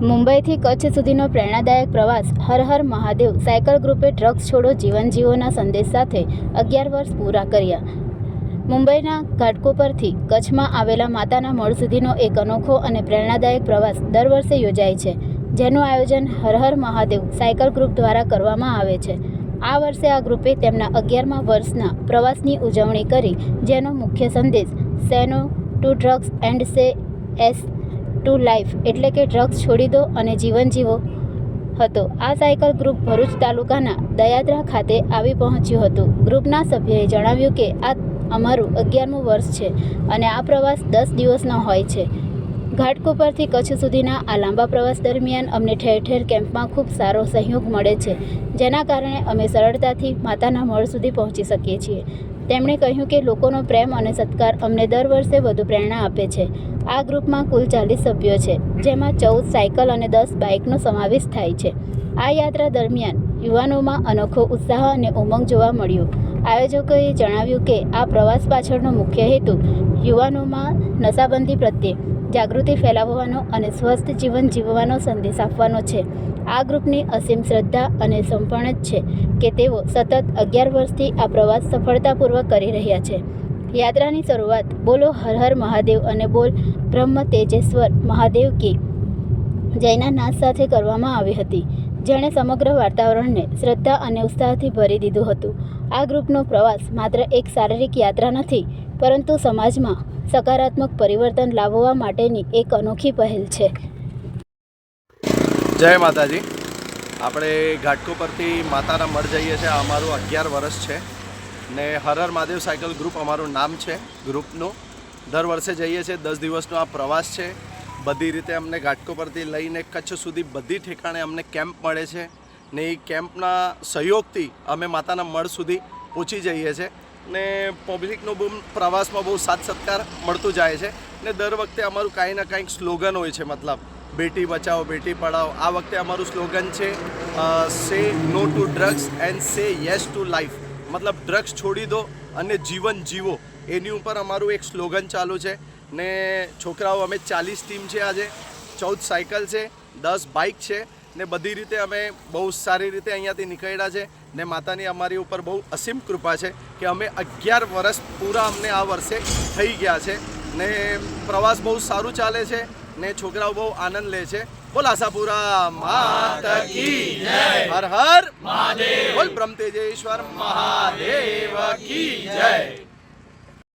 મુંબઈથી કચ્છ સુધીનો પ્રેરણાદાયક પ્રવાસ હર હર મહાદેવ સાયકલ ગ્રુપે ડ્રગ્સ છોડો જીવન જીવોના સંદેશ સાથે અગિયાર વર્ષ પૂરા કર્યા. મુંબઈના ઘાટકોપરથી કચ્છમાં આવેલા માતાના મળ સુધીનો એક અનોખો અને પ્રેરણાદાયક પ્રવાસ દર વર્ષે યોજાય છે, જેનું આયોજન હર હર મહાદેવ સાયકલ ગ્રુપ દ્વારા કરવામાં આવે છે. આ વર્ષે આ ગ્રુપે તેમના અગિયારમા વર્ષના પ્રવાસની ઉજવણી કરી, જેનો મુખ્ય સંદેશ say no to drugs and say yes to life એટલે કે ડ્રગ્સ છોડી દો અને જીવન જીવો. હતો. આ સાયકલ ગ્રુપ ભરૂચ તાલુકાના દયાદ્રા ખાતે આવી પહોંચ્યું હતું. ગ્રુપના સભ્યોએ જણાવ્યું કે આ અમારું અગિયારમું વર્ષ છે અને આ પ્રવાસ દસ દિવસનો હોય છે. ઘાટકોપરથી કચ્છ સુધીના આ લાંબા પ્રવાસ દરમિયાન અમને ઠેર ઠેર કેમ્પમાં ખૂબ સારો સહયોગ મળે છે, જેના કારણે અમે સરળતાથી માતાના મળ સુધી પહોંચી શકીએ છીએ. તેમણે કહ્યું કે લોકોનો પ્રેમ અને સત્કાર અમને દર વર્ષે વધુ પ્રેરણા આપે છે. આ ગ્રુપમાં કુલ ચાલીસ સભ્યો છે, જેમાં ચૌદ સાયકલ અને દસ બાઇકનો સમાવેશ થાય છે. આ યાત્રા દરમિયાન યુવાનોમાં અનોખો ઉત્સાહ અને ઉમંગ જોવા મળ્યો. આયોજકોએ જણાવ્યું કે આ પ્રવાસ પાછળનો મુખ્ય હેતુ યુવાનોમાં નશાબંધી પ્રત્યે જાગૃતિ ફેલાવવાનો અને સ્વસ્થ જીવન જીવવાનો સંદેશ આપવાનો છે. આ ગ્રુપની અસીમ શ્રદ્ધા અને સમર્પણ જ છે કે તેઓ સતત અગિયાર વર્ષથી આ પ્રવાસ સફળતાપૂર્વક કરી રહ્યા છે. યાત્રાની શરૂઆત બોલો હર હર મહાદેવ અને બોલ બ્રહ્મ તેજેશ્વર મહાદેવ કી જયના નાદ સાથે કરવામાં આવી હતી. જેણે સમગ્ર વાતાવરણને શ્રદ્ધા અને ઉત્સાહથી ભરી દીધું હતું. આ ગ્રુપનો પ્રવાસ માત્ર એક શારીરિક યાત્રા નથી પરંતુ સમાજમાં સકારાત્મક પરિવર્તન લાવવા માટેની એક અનોખી પહેલ છે. જય માતાજી. આપણે ઘાટકો પરથી માતાના મઢ જઈએ છીએ. અમારું અગિયાર વર્ષ છે ને હરર હર મહાદેવ સાયકલ ગ્રુપ અમારું નામ છે, ગ્રુપનું. દર વર્ષે જઈએ છીએ. દસ દિવસનો આ પ્રવાસ છે. બધી રીતે અમને ઘાટકો પરથી લઈને કચ્છ સુધી બધી ઠેકાણે અમને કેમ્પ મળે છે ને એ કેમ્પના સહયોગથી અમે માતાના મઢ સુધી પહોંચી જઈએ છીએ. ને પબ્લિકનો બહુ પ્રવાસમાં બહુ સાથ સત્કાર મળતું જાય છે ને દર વખતે અમારું કાંઈ ના કાંઈક સ્લોગન હોય છે, મતલબ બેટી બચાવો બેટી પઢાઓ, આ વખતે અમારું સ્લોગન છે say no to drugs and say yes to life. મતલબ ડ્રગ્સ છોડી દો અને જીવન જીવો. એની ઉપર અમારું એક સ્લોગન ચાલુ છે ને છોકરાઓ, અમે ચાલીસ ટીમ છે આજે. ચૌદ સાયકલ છે, દસ બાઇક છે ને બધી રીતે અમે બહુ સારી રીતે અહીંયાથી નીકળ્યા છે ને માતાની અમારી ઉપર બહુ અસીમ કૃપા છે કે અમે અગિયાર વર્ષ પૂરા અમને આ વર્ષે થઈ ગયા છે ને પ્રવાસ બહુ સારું ચાલે છે ને છોકરાઓ બહુ આનંદ લે છે. બોલ આશાપુરા, માતા કી જય. હર હર મહાદેવ. બોલ બ્રહ્મતેજેશ્વર મહાદેવ કી જય.